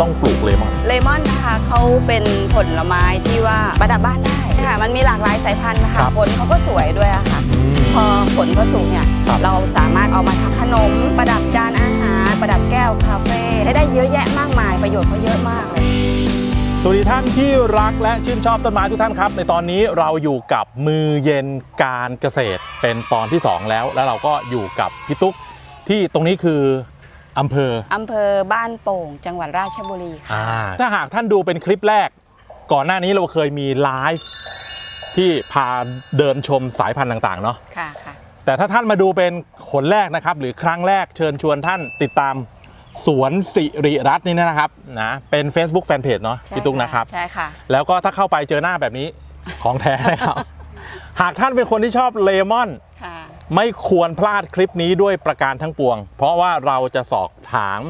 ต้องปลูกเลมอน เลมอนนะคะเขาเป็นผลไม้ที่ว่าประดับบ้านได้ค่ะ มันมีหลากหลายสายพันธุ์นะครัคะบ ผลเขาก็สวยด้วยอะค่ะพอผลเขาสูงเนี่ยครับ เราสามารถเอามาทำขนม ประดับจานอาหาร ประดับแก้วคาเฟ่ให้ได้เยอะแยะมากมายประโยชน์เขาเยอะมากเลย สวัสดีท่านที่รักและชื่นชอบต้นไม้ทุกท่านครับ ในตอนนี้เราอยู่กับมือเย็นการเกษตรเป็นตอนที่ 2 แล้ว แล้วเราก็อยู่กับพี่ตุ๊กที่ตรงนี้คือ อำเภอ อำเภอบ้านโป่ง จังหวัดราชบุรีค่ะ อ่า ถ้าหากท่านดูเป็นคลิปแรก ก่อนหน้านี้เราเคยมีไลฟ์ที่พาเดินชมสายพันธุ์ต่างๆเนาะ ค่ะค่ะ แต่ถ้าท่านมาดูเป็นขนแรกนะครับ หรือครั้งแรกเชิญชวนท่านติดตามสวนสิริรัตน์นี่นะครับนะเป็น Facebook Fanpage เนาะใช่พี่ตุ๊กนะครับ ใช่ค่ะ แล้วก็ถ้าเข้าไปเจอหน้าแบบนี้ของแท้นะครับ หากท่านเป็นคนที่ชอบเลมอนค่ะ ไม่ควรพลาดคลิปนี้ด้วยประการทั้งปวง เพราะว่าเราจะสอบถาม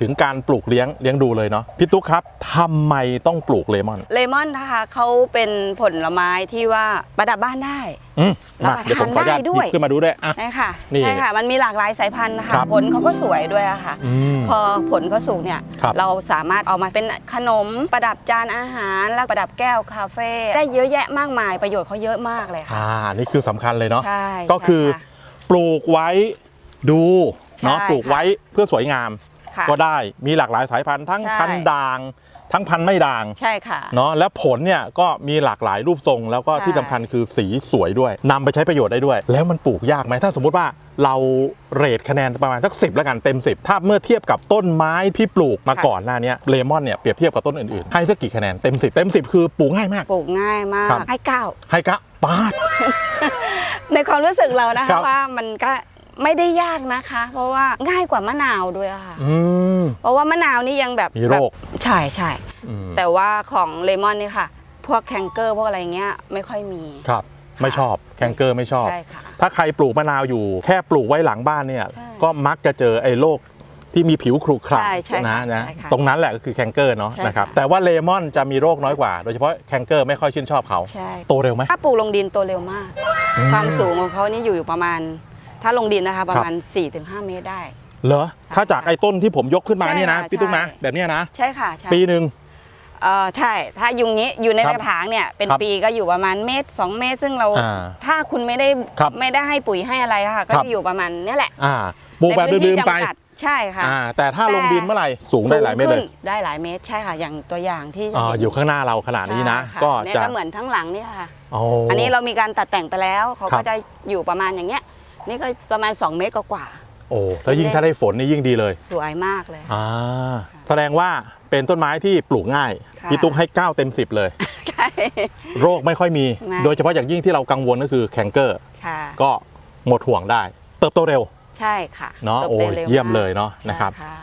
ถึงการปลูกเลี้ยงเลี้ยงดูเลยเนาะพี่ตุ๊กครับทำไมต้องปลูกเลมอน เลมอนนะคะเขาเป็นผลไม้ที่ว่าประดับบ้านได้ อืมรับมาประเดี๋ยวผมขออนุญาตทานได้ด้วยหยิบขึ้นมาดูด้วยอะใช่ค่ะนี่ใช่ค่ะ มันมีหลากหลายสายพันธุ์นะคะครับ ผลเขาก็สวยด้วยอะค่ะ อืม พอผลเขาสูงเนี่ย ครับ เราสามารถเอามาเป็นขนมประดับจานอาหาร แล้วประดับแก้วคาเฟ่ได้เยอะแยะมากมายประโยชน์เขาเยอะมากเลยค่ะ อ่านี่คือสำคัญเลยเนาะใช่ก็คือใช่ะปลูกไว้ดูเนาะใช่ปลูกไว้เพื่อสวยงาม ค่ะก็ได้มีหลากหลายสายพันธุ์ทั้งใช่ พันธุ์ด่าง ทั้งพันธุ์ไม่ด่างใช่ค่ะ เนาะแล้วผลเนี่ยก็มีหลากหลายรูปทรง แล้วก็ใช่ ที่สำคัญคือสีสวยด้วยนำไปใช้ประโยชน์ได้ด้วย แล้วมันปลูกยากไหมถ้าสมมุติว่าเราเรทคะแนนประมาณสักสิบแล้วกันเต็ม 10 ถ้าเมื่อเทียบกับต้นไม้ที่ปลูกมาก่อนหน้าเนี้ยเลมอนเนี่ยเปรียบเทียบกับต้นอื่นๆให้สักกี่คะแนนเต็ม 10 เต็ม 10 คือปลูกง่ายมาก ปลูกง่ายมากครับให้เก้า ให้กะปาด ในความรู้สึกเรานะครัคะบว่ามันก็ ไม่ได้ยากนะคะ เพราะว่าง่ายกว่ามะนาวด้วยอะค่ะ อืม เพราะว่ามะนาวนี่ยังแบบมีโรค แบบใช่ใช่อืมแต่ว่าของเลมอนนี่ค่ะ พวกแคนเกอร์พวกอะไรเงี้ยไม่ค่อยมี ครับ ไม่ชอบแคนเกอร์ไม่ชอบ ใช่ค่ะ ถ้าใครปลูกมะนาวอยู่ แค่ปลูกไว้หลังบ้านเนี่ย ใช่ก็มักจะเจอไอ้โรคที่มีผิวขรุขระใช่ใช่นะค่ะนะใช่ค่ะตรงนั้นแหละก็คือแคนเกอร์เนาะใช่ค่ะนะครับแต่ว่าเลมอนจะมีโรคน้อยกว่า โดยเฉพาะแคนเกอร์ไม่ค่อยชื่นชอบเขา ใช่ โตเร็วไหม ถ้าปลูกลงดินโตเร็วมากอืมความสูงของเขานี่อยู่อยู่ประมาณ ถ้าลงดินนะคะ ประมาณ 4-5 เมตรได้ เหรอ ถ้าจากไอ้ต้นที่ผมยกขึ้นมาใช่นี่นะค่ะพี่ตุ๊กนะ ใช่ แบบเนี้ยนะ ใช่ค่ะใช่ปีหนึ่ง เออใช่ ถ้ายุงนี้อยู่ในครับกระถางเนี่ยเป็นครับปีก็อยู่ประมาณเมตร 2 เมตร ซึ่งเรา อ่าถ้าคุณไม่ได้ครับไม่ได้ให้ปุ๋ยให้อะไรค่ะ ก็ครับ จะอยู่ประมาณเนี้ยแหละอ่าปลูกแบบในพื้นที่ลืมๆไป จำกัดใช่ค่ะ อ่า แต่ถ้าลงดินเมื่อไหร่สูงได้หลายเมตรสูเลงยขึ้นได้หลายเมตรใช่ค่ะ อย่างตัวอย่างที่จะอ่า เห็นอยู่ข้างหน้าเราขนาดนี้นะ ใช่ค่ก็เนี่ยจะก็เหมือนทั้งหลังนี่ค่ะโอ้อันนี้เรามีการตัดแต่งไปแล้ว เขาครัก็บ จะอยู่ประมาณอย่างเงี้ย นี่ก็ประมาณ 2 เมตรกว่าโอ้ถ้ายิ่งถ้าได้ฝนนี่ยิ่งดีเลยๆสวยมากเลย อ่าแสดงว่าเป็นต้นไม้ที่ปลูกง่ายค่ะ พี่ตุ๊กให้9เต็ม10 เลย ใช่ โรคไม่ค่อยมี ไม่ โดยเฉพาะอย่างยิ่งที่เรากังวลก็คือแคนเกอร์ ค่ะ ก็หมดห่วงได้ เติบโตเร็วใช่ค่ะเนาะติบโอ้โตยร็วเยี่ยมากเลยเนาะนะครับ ใช่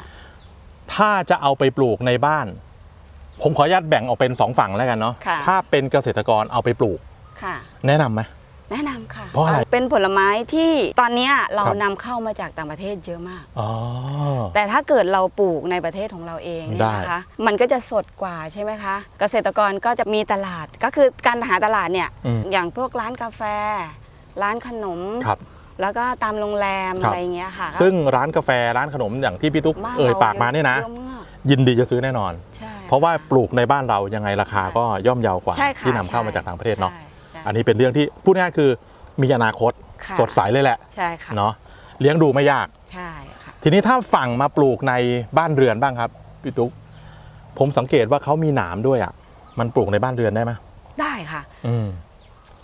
ถ้าจะเอาไปปลูกในบ้าน ผมขออนุญาตแบ่งออกเป็น 2 ฝั่งแล้วกันเนาะค่ะ ถ้าเป็นเกษตรกรเอาไปปลูก ค่ะ แนะนำไหม แนะนำค่ะเพราะอะไร เป็นผลไม้ที่ตอนเนี้ยเราครับนำเข้ามาจากต่างประเทศเยอะมาก อ๋อ แต่ถ้าเกิดเราปลูกในประเทศของเราเองเนี่ได้ยนะคะ มันก็จะสดกว่าใช่ไหมคะ เกษตรกรก็จะมีตลาด ก็คือการหาตลาดเนี่ย อืม อย่างพวกร้านกาแฟ ร้านขนม ครับ แล้วก็ตามโรงแรมครับ อะไรเงี้ยค่ะซึ่งร้านกาแฟร้านขนมอย่างที่พี่ตุ๊กบ้นเอ่ยรปากมาเนี่ยนะเยอมากยินดีจะซื้อแน่นอน ใช่เพราะว่าปลูกในบ้านเรายังไงราคาก็ย่อมเยาวกว่า ใช่ค่ะที่นำเข้าใช่มาจากต่างประเทศเนาะ ใช่ใช่ อันนี้เป็นเรื่องที่พูดง่ายๆคือมีอนาคตค่ะสดใสเลยแหละใช่ค่ะเนาะเลี้ยงดูไม่ยากใช่ค่ะทีนี้ถ้าฝั่งมาปลูกในบ้านเรือนบ้างครับพี่ตุ๊กผมสังเกตว่าเขามีหนามด้วยอะ มันปลูกในบ้านเรือนได้ไหมได้ค่ะ อืม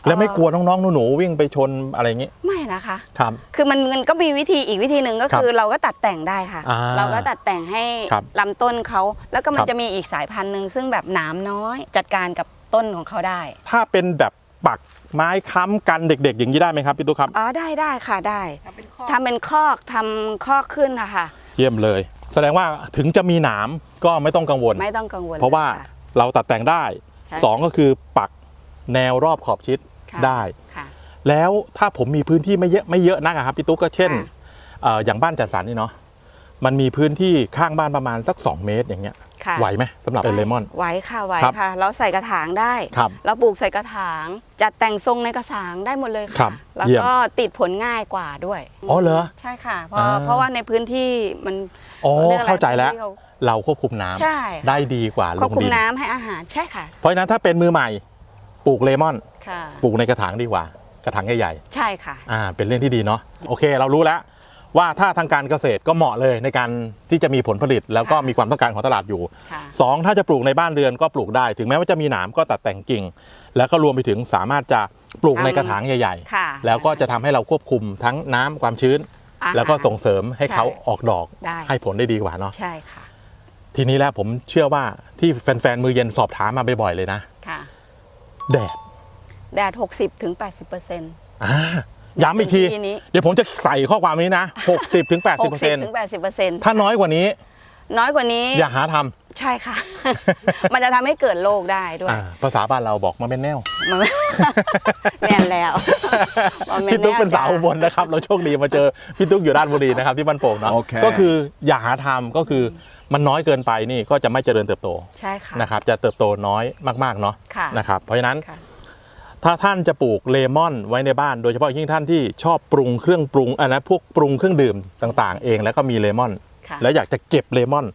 แล้วไม่กลัวน้องๆหนูๆวิ่งไปชนอะไรอย่างงี้ ไม่นะคะครับคือมันมันก็มีวิธีอีกวิธีหนึ่งก็ครับคือเราก็ตัดแต่งได้ค่ะอ่าเราก็ตัดแต่งให้ครับลำต้นเขา แล้วก็มัคนรับจะมีอีกสายพันธุ์หนึ่งซึ่งแบบหนามน้อย จัดการกับต้นของเขาได้ ถ้าเป็นแบบ ปักไม้ค้ำกันเด็ก ๆ อย่างนี้ได้ไหมครับพี่ตุ๊กครับ อ๋อได้ได้ค่ะได้ทำเป็นคอกทำคอกขึ้นนะคะเยี่ยมเลย แสดงว่าถึงจะมีหนามก็ไม่ต้องกังวล ไม่ต้องกังวลเพราะว่าค่ เราตัดแต่งได้ใช่สองก็คือปักแนวรอบขอบชิดค่ะได้ ค่ะ แล้วถ้าผมมีพื้นที่ไม่เยอะไม่เยอะนักอะครับพี่ตุ๊กก็เช่นค่ะ เอ่ออย่างบ้านจัดสรรนี่เนาะมันมีพื้นที่ข้างบ้านประมาณสัก 2 เมตรอย่างเงี้ย ค่ะไหวไหมสำหรับเป็นเลมอน ไหวค่ะไหวครับค่ะ เราใส่กระถางได้ครับเราปลูกใส่กระถาง จัดแต่งทรงในกระถางได้หมดเลยครัค่ะ บแล้วเยี่ยมก็ติดผลง่ายกว่าด้วยอ๋อเหรอใช่ค่ะเพราะอ่า เพราะว่าในพื้นที่มันอ๋อรียกะไรเข้าใจแล้วพื้นที่ขเราควบคุมน้ำใช่ ได้ดีกว่าคลวบงคุมดินน้ำให้อาหารใช่ค่ะเพราะฉะนั้นถ้าเป็นมือใหม่ปลูกเลมอน ค่ะ ปลูกในกระถางดีกว่า กระถางใหญ่ใช่ค่ะ ๆอ่าเป็นเรื่องที่ดีเนาะโอเค เรารู้แล้ว ว่าถ้าทางการเกษตรก็เหมาะเลยในการที่จะมีผลผลิต แล้วก็ค่ะมีความต้องการของตลาดอยู่ค่ะสองถ้าจะปลูกในบ้านเรือนก็ปลูกได้ ถึงแม้ว่าจะมีหนามก็ตัดแต่งกิ่ง แล้วก็รวมไปถึงสามารถจะปลูกในกระถางใหญ่ค่ะๆแล้วก็จะทำให้เราควบคุมทั้งน้ำความชื้นอาหารแล้วก็ส่งเสริมให้เขาใช่ออกดอกได้ให้ผลได้ดีกว่าเนาะใช่ค่ะ ทีนี้แล้วผมเชื่อว่าที่แฟนๆมือเย็นสอบถามมาบ่อยๆเลยนะค่ะแดดแดด60ถึง80เปอร์เซ็นต์อ่า ย้ำอีกทีที นี้เดี๋ยวผมจะใส่ข้อความนี้นะ 60ถึง80 60ถึง80เปอร์เซ็นต์ถ้าน้อยกว่านี้ น้อยกว่านี้อย่าหาทใช่ค่ะ มันจะทำให้เกิดโรคได้ด้ำวย อ่าภาษาบ้านเราบอกมาเป็นแนว มันแม่นแล้วว่าแม่พี่ตุ๊กเป็นสาวแอุบลนะครับ เราโชคดีมาเจอพี่ตุ๊กอยู่ด้านบุรีนะครับที่บ้านโป่งเนาะโอเค ก็คืออย่าหาทำก็คือมันน้อยเกินไปนี่ก็จะไม่เจริญเติบโตใช่ค่ะ นะครับ จะเติบโตน้อยมากๆเนาะค่ะนะครับ เพราะฉะนั้นค่ะ ถ้าท่านจะปลูกเลมอนไว้ในบ้าน โดยเฉพาะยิ่งท่านที่ชอบปรุงเครื่องปรุงอันนะพวกปรุงเครื่องดื่มต่างๆ เองแล้วก็มีเลมอนค่ะแล้วอยากจะเก็บเลมอน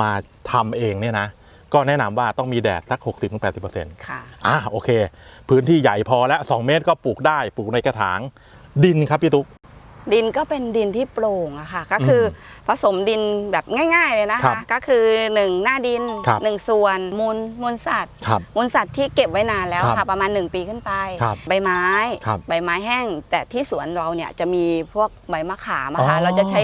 มาทำเองเนี่ยนะก็แนะนำว่าต้องมีแดดสัก 60-80%ค่ะอะโอเค พื้นที่ใหญ่พอแล้ว 2 เมตรก็ปลูกได้ปลูกในกระถางดินครับพี่ตุ๊ก ดินก็เป็นดินที่โปร่งอะค่ะ ก็คืออผสมดินแบบง่าย ๆ เลยนะครัคะ บก็คือหนึ่งหน้าดินครับหนึ่งส่วนมูลมูลสัตว์ ครับมูลสัตว์ที่เก็บไว้นานแล้วครับค่ะ ประมาณ 1 ปีขึ้นไป ครับใบไม้ ครับใบไม้แห้ง แต่ที่สวนเราเนี่ยจะมีพวกใบมะขามอะอ๋ค่ะอเราจะใช้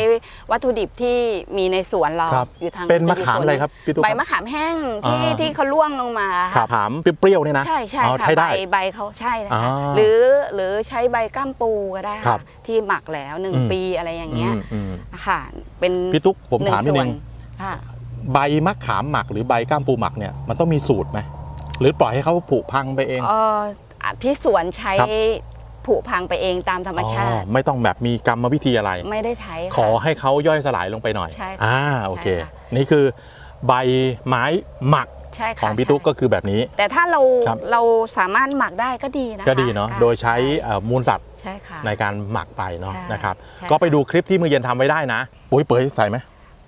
วัตถุดิบที่มีในสวนเราครับอยู่ทางเป็นจมะขามยู่สวนอะไรครับพี่ตุ๊กใบครับมะขามแห้งที่อ่า ที่เขาล่วงลงมาครัค่ะบถามเปรี้ยวๆเนี่ยนะใช่ใช่อ๋อค่ะใช้ใบได้ ใบเขาใช่นะอ่าคะหรือหรือใช้ใบก้ามปูก็ได้ครัค่ะบที่หมักแล้วหนึ่งอืม ปีอะไรอย่างเงี้ยอืมอืมค่ะ เป็นพี่ตุ๊กผมถามนิดส่วนึง ค่ะ ใบมะขามหมักหรือใบก้ามปูหมักเนี่ยมันต้องมีสูตรไหมหรือปล่อยให้เขาผุพังไปเอง เอ่ออะที่สวนใช้ครับ ผุพังไปเองตามธรรมชาอ๋ติอไม่ต้องแบบมีกรรมวิธีอะไร ไม่ได้ใช้ขอค่ะ ให้เขาย่อยสลายลงไปหน่อยใช่ค่ะอ่าโอเค ใช่ค่ะ นี่คือใบไม้หมักใช่ขค่ะองพี่ตุ๊กก็คือแบบนี้ แต่ถ้าเราครับ เราสามารถหมักได้ก็ดีนะคะก็ดีเนาะค่โดยใช้เอ่อมูลสัตว์ ใช่ค่ะ ในการหมักไปเนาะใช่นะครับ ใช่ ก็ไปดูคลิปที่มือเย็นทำไว้ได้นะปุ๋ยเป๋ยใส่ไหม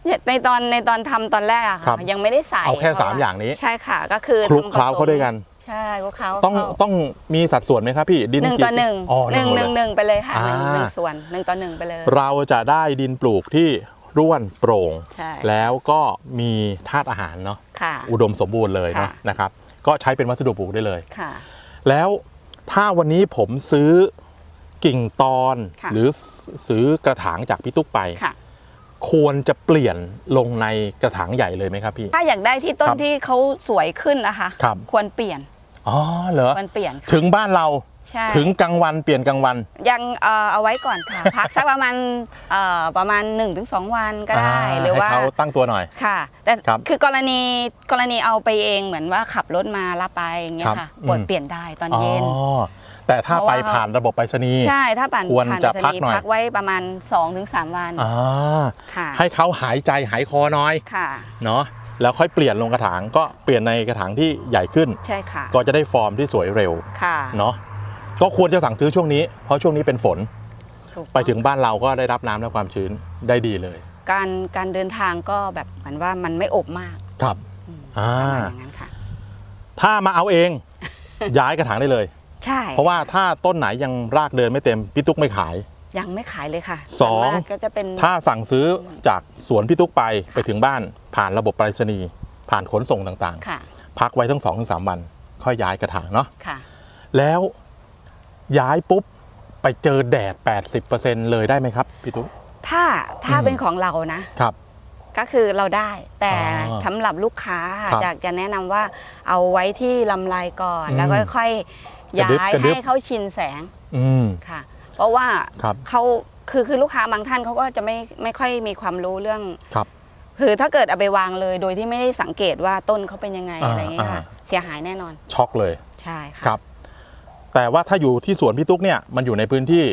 เนี่ยในตอนในตอนทำตอนแรกอะครัค่ะบยังไม่ได้ใส่เอาแค่พระสามว่อย่างนี้ใช่ค่ะก็คือคลุกทำผเคล้าสมเข้าด้วยกัน ใช่คลุกเคล้าต้องเข้าต้องมีสัดส่วนไหมครับพี่ดินหนึ่งกี่ต่อหนึ่งอ๋อหนึ่งต่อหนึ่งหนึ่งไปเลยค่ะหนึ่งอ่า หนึ่งส่วนหนึ่งต่อหนึ่งไปเลย เราจะได้ดินปลูกที่ร่วนโปร่ง ใช่ แล้วก็มีธาตุอาหารเนาะค่ะ อุดมสมบูรณ์เลยเนาะค่ะ นะครับ ก็ใช้เป็นวัสดุปลูกได้เลย ค่ะ แล้วถ้าวันนี้ผมซื้อ กิ่งตอนค่ะหรือซื้อกระถางจากพี่ตุ๊กไปค่ะควรจะเปลี่ยนลงในกระถางใหญ่เลยไหมครับพี่ ถ้าอยากได้ที่ต้คนรับที่เขาสวยขึ้นนะคะครับควรเปลี่ยน อ๋อเหรอ ควรเปลี่ยนค่ะถึงบ้านเรา ใช่ถึงกลางวันเปลี่ยนกลางวันยังเอ่อเอาไว้ก่อนค่ะ พักสักประมาณเอ่อประมาณ 1-2 วันก็ได้าหรือว่าให้เขาตั้งตัวหน่อย ค่ะ แต่ครับคือกรณีกรณีเอาไปเองเหมือนว่าขับรถมารับไปอย่างเงี้ครัยบค่ะปวดอืม เปลี่ยนได้ตอนอ๋อเย็น แต่ถ้าเพราะไปว่า ผ่านระบบไปรษณีย์ ใช่ถ้าผ่านควรผ่านจะไปรษพักณีย์หน่อย พักไว้ประมาณ 2-3 วันอ่าค่ะให้เขาหายใจหายคอน้อยค่ะ เนาะแล้วค่อยเปลี่ยนลงกระถางก็เปลี่ยนในกระถางที่ใหญ่ขึ้น ใช่ค่ะก็จะได้ฟอร์มที่สวยเร็วค่ะ เนาะ ก็ควรจะสั่งซื้อช่วงนี้ เพราะช่วงนี้เป็นฝน ถูกต้องไปถึงบ้านเราก็ได้รับน้ำและความชื้นได้ดีเลย การการเดินทางก็แบบเหมือนว่ามันไม่อบมากครับ อืมอ่า ประมาณอย่างนั้นค่ะ ถ้ามาเอาเอง ย้ายกระถางได้เลย ใช่เพราะว่าถ้าต้นไหนยังรากเดินไม่เต็มพี่ตุ๊กไม่ขาย ยังไม่ขายเลยค่ะสอง วนมากก็จะเป็น ถ้าสั่งซื้อจากสวนพี่ตุ๊กไปค่ะไปถึงบ้าน ผ่านระบบไปรษณีย์ผ่านขนส่งต่างค่ะ ๆ พักไว้ทั้งสองถึงสามวัน ค่อยย้ายกระถางเนาะค่ะ แล้ว ย้ายปุ๊บไปเจอแดด 80%เลยได้ไหมครับพี่ตุ๊กถ้าถ้าอืมเป็นของเรานะครับ ก็คือเราได้ แต่อ๋อสำหรับลูกค้าครับอยากจะแนะนำว่าเอาไว้ที่ลำไรก่อน อืมแล้วก็ค่อยกระดึ๊บย้ายกระดึ๊บ ให้เขาชินแสงอืม ค่ะ เพราะว่าครับ เขาคือคือลูกค้าบางท่านเขาก็จะไม่ไม่ค่อยมีความรู้เรื่อง ครับ คือถ้าเกิดเอาไปวางเลยโดยที่ไม่ได้สังเกตว่าต้นเขาเป็นยังไงอ่าอะไรอย่างเงี้ยค่ะอ่า เสียหายแน่นอนช็อกเลยใช่ค่ะ ครับ แต่ว่าถ้าอยู่ที่สวนพี่ตุ๊กเนี่ยมันอยู่ในพื้นที่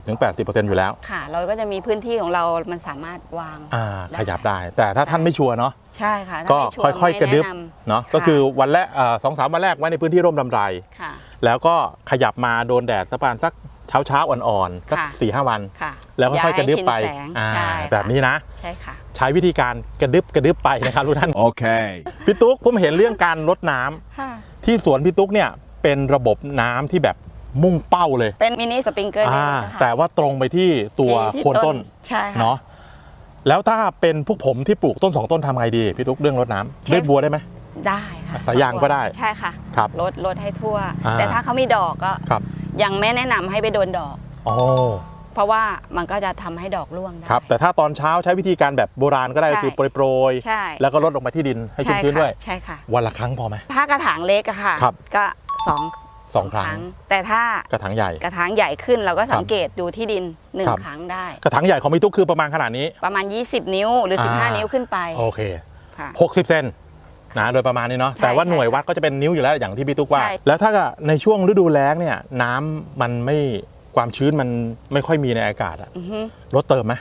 60-80%อยู่แล้ว ค่ะ เราก็จะมีพื้นที่ของเรา มันสามารถวาง อ่าได้ขยับได้ แต่ถ้าท่านไม่ชัวร์เนาะใช่ค่ะถ้าก็ไม่ชัวค่อยๆ กระดึบไม่แนน เนาะค่ะ ก็คือวันแรกสองสามวันแรกไว้ในพื้นที่ร่มลำไรำค่ะ แล้วก็ขยับมาโดนแดดสักประมาณสักเช้าเช้าๆอ่อนๆสักค่ะ สี่ห้าวัน ค่ะแล้วก็ค่อยกระดึบไปาให้ทิ้งแสงอ่าใช่ค่ะแบบนี้นะ ใช่ค่ะ ใช้วิธีการกระดึบกระดึบไปนะครับทุกท่าน Okay. พี่ตุ๊กผมเห็นเรื่องการลดน้ำค่ะ ที่สวนพี่ตุ๊กเนี่ย เป็นระบบน้ำที่แบบมุ่งเป้าเลยเป็นมินิสปริงเกอร์อ่าค่ะแต่ว่าตรงไปที่ตัวที่โคนต้นใช่ค่ะเนาะแล้วถ้าเป็นพวกผมที่ปลูกต้นสองต้นทำไงดีพี่ตุ๊กเรื่องรดน้ำเชฟด้วยบัวได้ไหมได้ค่ะสายยางก็ได้ใช่ค่ะครับลดลดให้ทั่วอ่าแต่ถ้าเขามีดอกก็ครับยังไม่แนะนำให้ไปโดนดอกอ๋อเพราะว่ามันก็จะทำให้ดอกร่วงได้ครับ แต่ถ้าตอนเช้าใช้วิธีการแบบโบราณก็ได้ใช่คือโปรยใช่ๆแล้วก็ลดลงมาที่ดินให้ชุ่มชื้นด้วยใช่ค่ะวันละครั้งพอไหมถ้ากระถางเล็กอะค่ะครับก็ สองสองครั้ง แต่ถ้ากระถางใหญ่กระถางใหญ่ขึ้นเราก็สัคงรับเกตดูที่ดินหนึ่งครับครั้งได้ กระถางใหญ่ของพี่ตุ๊กคือประมาณขนาดนี้ ประมาณ 20 นิ้วหรืออ่า15 นิ้วขึ้นไปโอเคค่ะ60เซนนะโดยประมาณนี้เนาะใช่แต่ว่าใช่หน่วยวัดก็จะเป็นนิ้วอยู่แล้วอย่างที่พี่ตุ๊กว่าใช่แล้วถ้าในช่วงฤดูแล้งเนี่ยน้ำมันไม่ความชื้นมันไม่ค่อยมีในอากาศอะอือฮึลดเติมไหม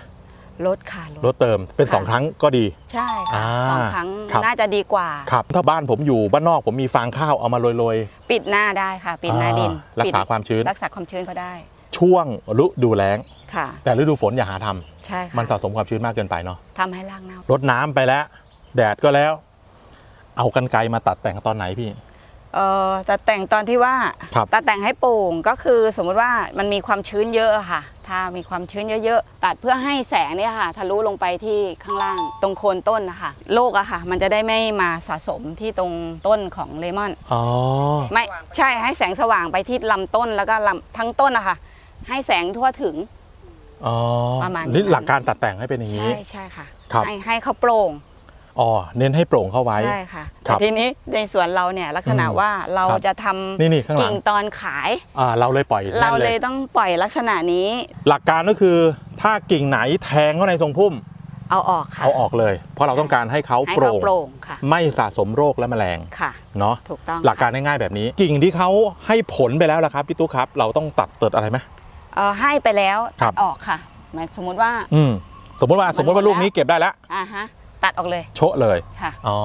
ลดค่ะลดเติมเป็นค่ะ2ครั้งก็ดี ใช่อ่าค่ะสองครั้งครับน่าจะดีกว่าครับถ้าบ้านผมอยู่บ้านนอกผมมีฟางข้าวเอามาโรยปิดหน้าได้ค่ะ ปิดหน้าดินอ่ารักษาปิดความชื้น รักษาความชื้นก็ได้ๆช่วงฤดูแล้งค่ะ แต่ฤดูฝนอย่าหาทำใช่ค่ะมันสะสมความชื้นมากเกินไปเนาะทำให้รากเน่าลดน้ำไปแล้ว แดดก็แล้ว เอากันไกลมาตัดแต่งตอนไหนพี่เอ่อแต่แต่งตอนที่ว่าครับตัดแต่งให้โป่งก็คือสมมุติว่ามันมีความชื้นเยอะอะค่ะ ถ้ามีความชื้นเยอะๆ ตัดเพื่อให้แสงเนี่ยค่ะ ทะลุลงไปที่ข้างล่าง ตรงโคนต้นนะคะโรคอะค่ะ มันจะได้ไม่มาสะสมที่ตรงต้นของเลมอนอ๋อไม่ใช่ให้แสงสว่างไปที่ลำต้นแล้วก็ลำทั้งต้นอะค่ะ ให้แสงทั่วถึงอ๋อประมาณนี่นั้นหลักการตัดแต่งให้เป็นอย่างนี้ ใช่ใช่ค่ะครับให้ให้เขาโปร่ง อ๋อเน้นให้โปร่งเข้าไว้ ใช่ค่ะครัแต่บทีนี้ในสวนเราเนี่ยลักษณะอืมว่าเราครับจะทำนี่นี่ข้างหลักิ่งงตอนขาย อ่าเราเลยปล่อยเรานั่นเลยต้องปล่อยลักษณะนี้หลักการก็คือถ้ากิ่งไหนแทงเข้าในทรงพุ่มเอาออกค่ะเอาออกเลย เพราะเราต้องการให้เขาให้โปร่เขางโปร่งค่ะไม่สะสมโรคและแมลงค่ะ เนาะถูกต้องหลักการง่ายๆแบบนี้ กิ่งที่เขาให้ผลไปแล้วล่ะครับพี่ตุ๊กครับ เราต้องตัดเติดอะไรไหม เอ่อให้ไปแล้วครัตับดออกค่ะหมายสมมุติว่า อืมสมมติว่ามันสมมติว่าหมดลูกแล้วนี้เก็บได้แล้ว อ่าฮะ ตัดออกเลย โชะเลยค่ะ อ๋อ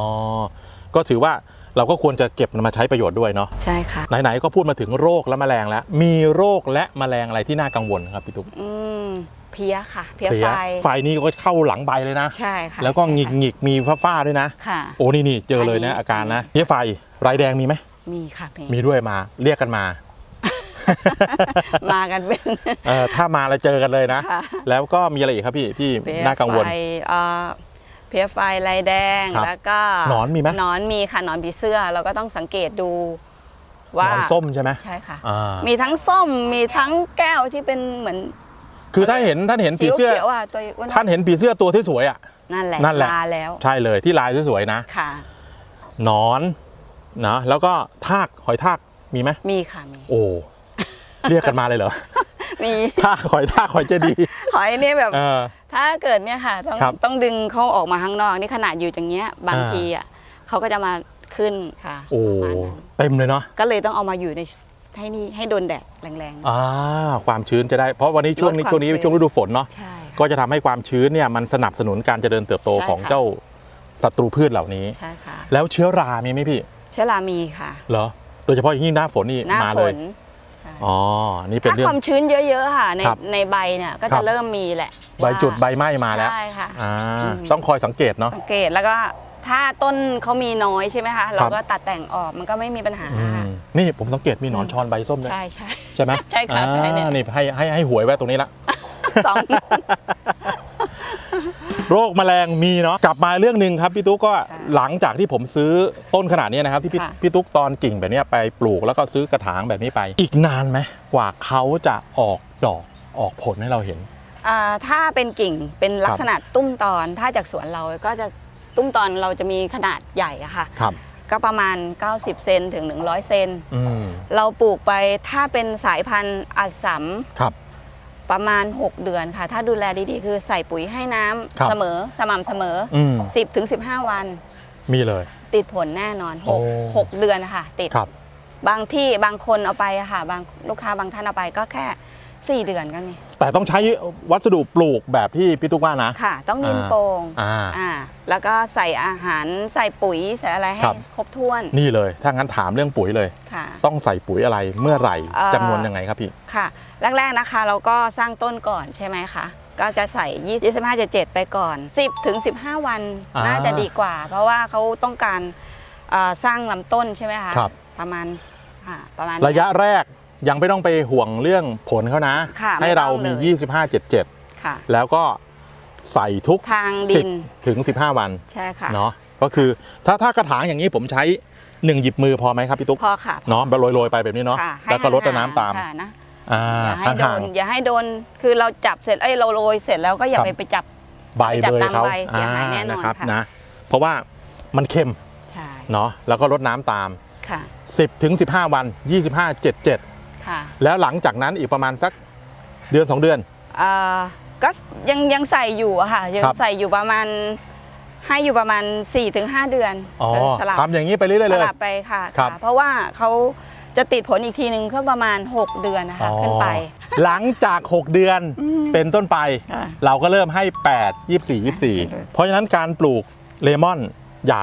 ก็ถือว่าเราก็ควรจะเก็บมันมาใช้ประโยชน์ด้วยเนาะใช่ค่ะ ไหนๆก็พูดมาถึงโรคและแมลงแล้ว มีโรคและแมลงอะไรที่น่ากังวลครับพี่ตุ๊กอืมเพี้ยค่ะ เพี้ยเพลี้ไฟ ไฟนี่ก็เข้าหลังใบเลยนะ ใช่ค่ะแล้วก็หงิกใช่หงิกๆมีฝ้าๆด้วยนะ ค่ะ โอ้นี่นี่เจอเลยนะอันนี้อาการนะเพลี้ยไฟไรแดงมีไหมมีค่ะมีมีด้วยมา เรียกกันมา มากันเป็นเออถ้ามาแล้วเจอกันเลยนะค่ะแล้วก็มีอะไรอีกครับพี่ที่เพี้ยน่ากังวลไฟเอ่อ เพี้ยไฟลายแดงครับแล้วก็หนอนมีไหม หนอนมีค่ะหนอนผีเสื้อเราก็ต้องสังเกตดูหว่า นอนส้มใช่ไหมใช่ค่ะ อ่ามีทั้งส้มมีทั้งแก้วที่เป็นเหมือนคือถ้าเห็นท่านเห็นผีเขียวเสื้อ เขียวๆอะตัวอ้วนท่านเห็นผีเสื้อตัวที่สวยอะ นั่นแหละนั่นแหละมาแล้วใช่เลยที่ลายสวยๆนะค่ะ หนอนนะแล้วก็ทากหอยทากมีไหมมีค่ะมีโอ้เรียกกันมาเลยเหรอ มีทากหอยทากหอยเจดีย์หอยนี่แบบ เออ ถ้าเกิดเนี่ยค่ะต้องครับต้องดึงเขาออกมาข้างนอกนี่ขนาดอยู่อย่างเงี้ยบางอ่า ทีอะเขาก็จะมาขึ้นค่ะโอ้ประมาณนั้นเต็มเลยเนาะก็เลยต้องเอามาอยู่ในให้นี่ให้โดนแดดแรงอ่าความชื้นจะได้เพราะวันนี้ช่วงนี้ลดความช่วงนี้ชื้น ช่วงฤดูฝนเนาะๆใช่ค่ะก็จะทำให้ความชื้นเนี่ยมันสนับสนุนการเจริญเติบโตใช่ของค่ะ เจ้าศัตรูพืชเหล่านี้ ใช่ค่ะแล้วเชื้อรามีไหมพี่เชื้อรามีค่ะ เหรอโดยเฉพาะอย่างยิ่งหน้าฝนนี่หน้ามาฝเลยน อ๋อ นี่เป็นถ้าเรื่อควางมชื้นเยอะ ๆ ค่ะ ในครับในใบเนี่ยก็ครัจะบ เริ่มมีแหละใบจุดใบไหม้มาแล้วใช่ค่ะ อ่าอืม ต้องคอยสังเกตเนาะ สังเกตแล้วก็ถ้าต้นเขามีน้อยใช่ไหมคะ เราครับก็ตัดแต่งออกมันก็ไม่มีปัญหา อืมนี่ผมสังเกตมีหนอนชอนใบส้มด้วยใช่ใช่ ใช่ไหมใช่ค่ะใช่เนี่ย อ่านี่ให้ให้ให้หวยไว้ตรงนี้ละ สอง โรคแมลงมีเนาะกลับมาเรื่องหนึ่งครับพี่ตุ๊กก็หลังจากที่ผมซื้อต้นขนาดนี้นะครับที่พี่ค่ะพี่ตุ๊กตอนกิ่งแบบเนี้ยไปปลูกแล้วก็ซื้อกระถางแบบนี้ไป อีกนานไหมกว่าเขาจะออกดอกออกผลให้เราเห็น อ่าถ้าเป็นกิ่งเป็นลักษณะตุ้มตอนถ้าจากสวนเราก็จะตุ้มตอนเราจะมีขนาดใหญ่อะค่ะ ครับ ก็ประมาณ 90 เซนถึง 100 เซน อืมเราปลูกไปถ้าเป็นสายพันธุ์อักษมครับ ประมาณ 6 เดือนค่ะ ถ้าดูแลดีๆ คือใส่ปุ๋ยให้น้ำครับเสมอสม่ำเสมออืม10ถึง15วัน มีเลย ติดผลแน่นอนโอ้6 6เดือนนะคะติด ครับ บางที่บางคนเอาไปอะค่ะ บางลูกค้าบางท่านเอาไปก็แค่ 4 เดือนก็มี แต่ต้องใช้วัสดุปลูกแบบที่พี่ตุ๊กว่านะ ค่ะ ต้องดินอ่าโป่งอ่าอ่าแล้วก็ใส่อาหารใส่ปุ๋ยใส่อะไรให้ครับ ครบถ้วน นี่เลย ถ้างั้นถามเรื่องปุ๋ยเลย ค่ะ ต้องใส่ปุ๋ยอะไรเมื่อไหร่เอ่อ จำนวนยังไงครับพี่ ค่ะ แรกๆนะคะเราก็สร้างต้นก่อนใช่ไหมคะ ก็จะใส่ 25 7 ไปก่อน 10ถึง15 วันอ่าน่าจะดีกว่า เพราะว่าเขาต้องการเอ่อสร้างลำต้นใช่ไหมคะครับ ประมาณอ่าประมาณระยะแรก ยังไม่ต้องไปห่วงเรื่องผลเขานะ ค่ะให้เรามีไม่ต้องเลย25 77ค่ะแล้วก็ใส่ทุกทางดิน 10ถึง 15 วันใช่ค่ะ เนาะก็คือถ้าถ้ากระถางอย่างนี้ผมใช้ 1 หยิบมือพอไหมครับพี่ตุ๊กพอค่ะเนาะแบบโรยๆไปแบบนี้เนาะค่ะให้แล้วก็ลดห่งๆน้ำตามค่ะนะอ่าอย่าให้โดห่างนอย่าให้โดนคือเราจับเสร็จเอ้ยเราโรยเสร็จแล้วก็อย่าครับไปไปจับ ๆใบเบยเขาจับตามใบเสียหายแน่นอนนะครับค่ะ นะเพราะว่ามันเค็มใช่เนาะแล้วก็ลดน้ำตาม ค่ะ 10ถึง15 วัน 25 77 ค่ะแล้วหลังจากนั้นอีกประมาณสักเดือน 2 เดือนเอ่อก็ยังยังใส่อยู่อะค่ะ ยังครับ ใส่อยู่ประมาณให้อยู่ประมาณ 4-5 เดือนอ๋อสลับทำอย่างนี้ไปเรื่อยๆสเลย ลับไปค่ะครับ ค่ะ เพราะว่าเขาจะติดผลอีกทีหนึ่งก็ประมาณ 6 เดือนนะคะ ขึ้นไป อ๋อหลังจาก 6 เดือนเป็นต้นไป ค่ะเราก็เริ่มให้ 8 24 24 เพราะฉะนั้นการปลูกเลมอนอย่า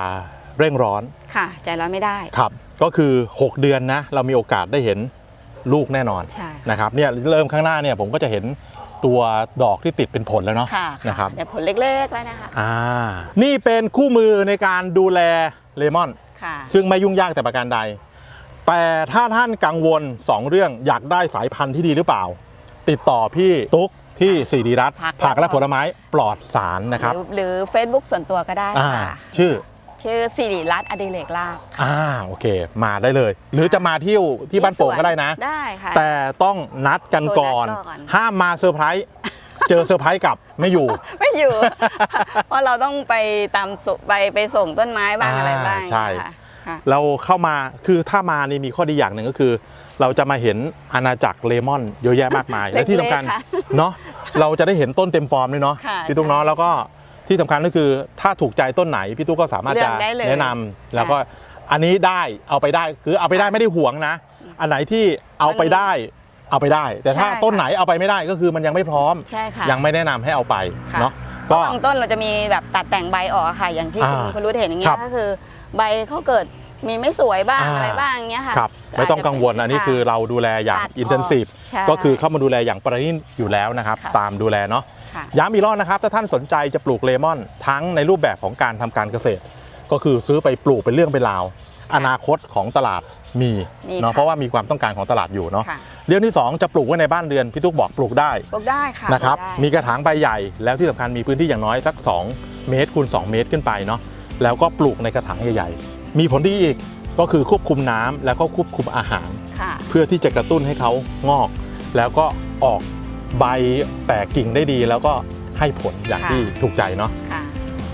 เร่งร้อนค่ะ ใจเราไม่ได้ ครับ ก็คือ 6 เดือนนะ เรามีโอกาสได้เห็น ลูกแน่นอนใช่ นะครับเนี่ยเริ่มข้างหน้าเนี่ยผมก็จะเห็นตัวดอกที่ติดเป็นผลแล้วเนาะค่ะนะครับเดี๋ยวผลเล็กๆแล้วนะคะอ่านี่เป็นคู่มือในการดูแลเลมอน ค่ะ ซึ่งไม่ยุ่งยากแต่ประการใด แต่ถ้าท่านกังวล 2 เรื่องอยากได้สายพันธุ์ที่ดีหรือเปล่า ติดต่อพี่ตุ๊กที่สีดีรัตน์ผักผักและผลไม้ปลอดสารนะครับหรือหรือ Facebook ส่วนตัวก็ได้อ่าค่ะ ชื่อ ชื่อสิริรัตน์อดิเรกลาภอ่าโอเค มาได้เลย หรือจะมาเที่ยวที่บ้านโป่งก็ได้นะ ได้ค่ะ แต่ต้องนัดกันก่อน โทรนัดก่อน ห้ามมาเซอร์ไพรส์ เจอเซอร์ไพรส์กลับไม่อยู่ ไม่อยู่ เพราะเราต้องไปตามสุไปไปส่งต้นไม้บ้างอ่าอะไรบ้างใช่ ค่ะค่ะเราเข้ามาคือถ้ามานี่มีข้อดีอย่างหนึ่งก็คือ เราจะมาเห็นอาณาจักรเลมอนเยอะแยะมากมาย และที่สำคัญเล็กๆค่ะเนาะเราจะได้เห็นต้นเต็มฟอร์มด้วยเนาะค่ะพี่ตุ๊กเนาะแล้วก็ ที่สำคัญก็คือถ้าถูกใจต้นไหนพี่ตุ๊กก็สามารถเลืจะอกได้เลยแนะนำแล้วก็อันนี้ได้เอาไปได้คือเอาไปได้ไม่ได้ห่วงนะ อันไหนที่เอาไปได้เอาไปได้ แต่ถ้าใช่ค่ะต้นไหนเอาไปไม่ได้ก็คือมันยังไม่พร้อมใช่ค่ะยังไม่แนะนำให้เอาไปค่ะเนาะก็ก็บางต้นเราจะมีแบบตัดแต่งใบออกอะค่ะ อย่างที่คุณอ่าคุณรู้เห็นอย่างเงี้ครัยบก็คือ ใบเขาเกิดมีไม่สวยบ้างอ่าอะไรบ้างอย่างเงี้ยค่ะครับไม่ต้องกังวลอันนี้ะคือเราดูแลอย่างตัดออกอินเทนซีฟใช่ก็คือเข้ามาดูแลอย่างประณีตอยู่แล้วนะครับค่ะตามดูแลเนาะ ค่ะ ย้ำอีกรอบนะครับ ถ้าท่านสนใจจะปลูกเลมอน ทั้งในรูปแบบของการทำการเกษตร ก็คือซื้อไปปลูกเป็นเรื่องเป็นราว อนาคตของตลาดมีมีเนาะค่ะเพราะว่ามีความต้องการของตลาดอยู่เนาะค่ะ เรื่องที่2จะปลูกไว้ในบ้านเรือนพี่ตุ๊กบอกปลูกได้ปลูกได้ค่ะนะครับปลูกได้ มีกระถางใบใหญ่แล้วที่สำคัญมีพื้นที่อย่างน้อยสัก 2 เมตรคูณ2 เมตรขึ้นไปเนาะแล้วก็ปลูกในกระถางใหญ่ๆ มีผลดีอีกก็คือควบคุมน้ำแล้วก็ควบคุมอาหาร ค่ะ เพื่อที่จะกระตุ้นให้เขางอก แล้วก็ออก ใบแตกกิ่งได้ดีแล้วก็ให้ผลอย่างค่ะที่ถูกใจเนาะค่ะ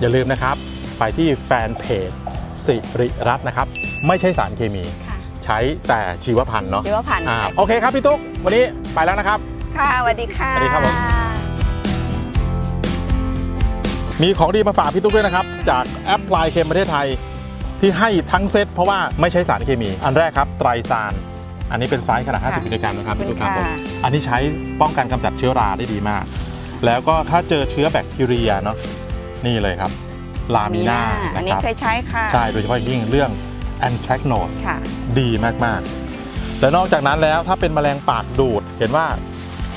อย่าลืมนะครับ ไปที่แฟนเพจสิริรัตน์นะครับ ไม่ใช่สารเคมี ค่ะใช้แต่ชีวพันธุ์เนาะเดี๋ยวว่าผ่านอ่าโอเคครับพี่ตุ๊กวันนี้ไปแล้วนะครับ ค่ะสวัสดีค่ะ สวัสดีครับผม มีของดีมาฝากพี่ตุ๊กด้วยนะครับ จากแอปพลายเคมประเทศไทย ที่ให้ทั้งเซตเพราะว่าไม่ใช้สารเคมี อันแรกครับไตรซาน อันนี้เป็นไซส์ขนาด 50มิลลิกรัมนะครับพี่ตุ๊กครับผมอันนี้ใช้ป้องกันกำจัดเชื้อราได้ดีมาก แล้วก็ถ้าเจอเชื้อแบคทีเรียเนาะนี่เลยครับ ลามีนาอันนะนี้ครับเคยใช้ค่ะใช่โดยเฉพาะอย่างยิ่งเรื่องแอนแทรกโนด ค่ะ ดีมาก ๆ และนอกจากนั้นแล้วถ้าเป็นแมลงปากดูด เห็นว่า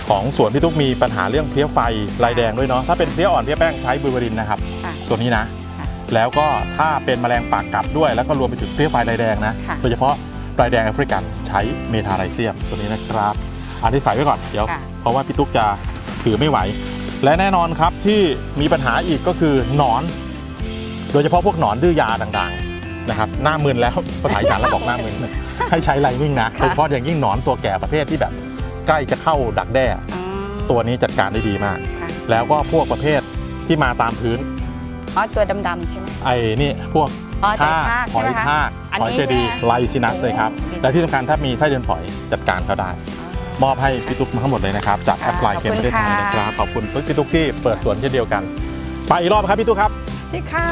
ของสวนพี่ตุ๊กมีปัญหาเรื่องเพลี้ยไฟลายแดงด้วยเนาะถ้าเป็นเพลี้ยอ่อนเพลี้ยแป้งใช้บูเบอรินนะครับ ค่ะตัวนี้นะ ค่ะแล้วก็ถ้าเป็นแมลงปากกัดด้วย แล้วก็รวมไปถึงเพลี้ยไฟลายแดงนะค่ะ โดยเฉพาะ ลายแดงแอฟริกันใช้เมทาไรเซียมตัวนี้นะครับ อันนี้ใส่ไว้ก่อนเดี๋ยว ค่ะ เพราะว่าพี่ตุ๊กจะถือไม่ไหว และแน่นอนครับที่มีปัญหาอีกก็คือหนอน โดยเฉพาะพวกหนอนดื้อยาต่างๆนะครับหน้ามึนแล้วภาษาอีสานเราบอกหน้ามึนให้ใช้ไลนิ่งนะค่ะโดยเฉพาะอย่างยิ่งหนอนตัวแก่ประเภทที่แบบ ใกล้จะเข้าดักแด้อืมตัวนี้จัดการได้ดีมาก ค่ะแล้วก็พวกประเภทที่มาตามพื้น อ๋อตัวดำๆใช่ไหมไอ้นี่พวก อ๋อใจทากทากหใช่อยไหมคะทากอันหอยนี้เจดีใช่ไหม ไลซินัสเลยครับ โอ้ดีและที่สำคัญถ้ามีไส้เดือนฝอยจัดการก็ได้ มอบให้พี่ตุ๊กมาทั้งหมดเลยนะครับ จากแอปพลายขอบเคคุณมประเทศไทยค่ะนะครับ ขอบคุณพี่ตุ๊กที่เปิดสวนเช่นเดียวกัน ไปอีกรอบครับพี่ตุ๊กครับที่ค่ะ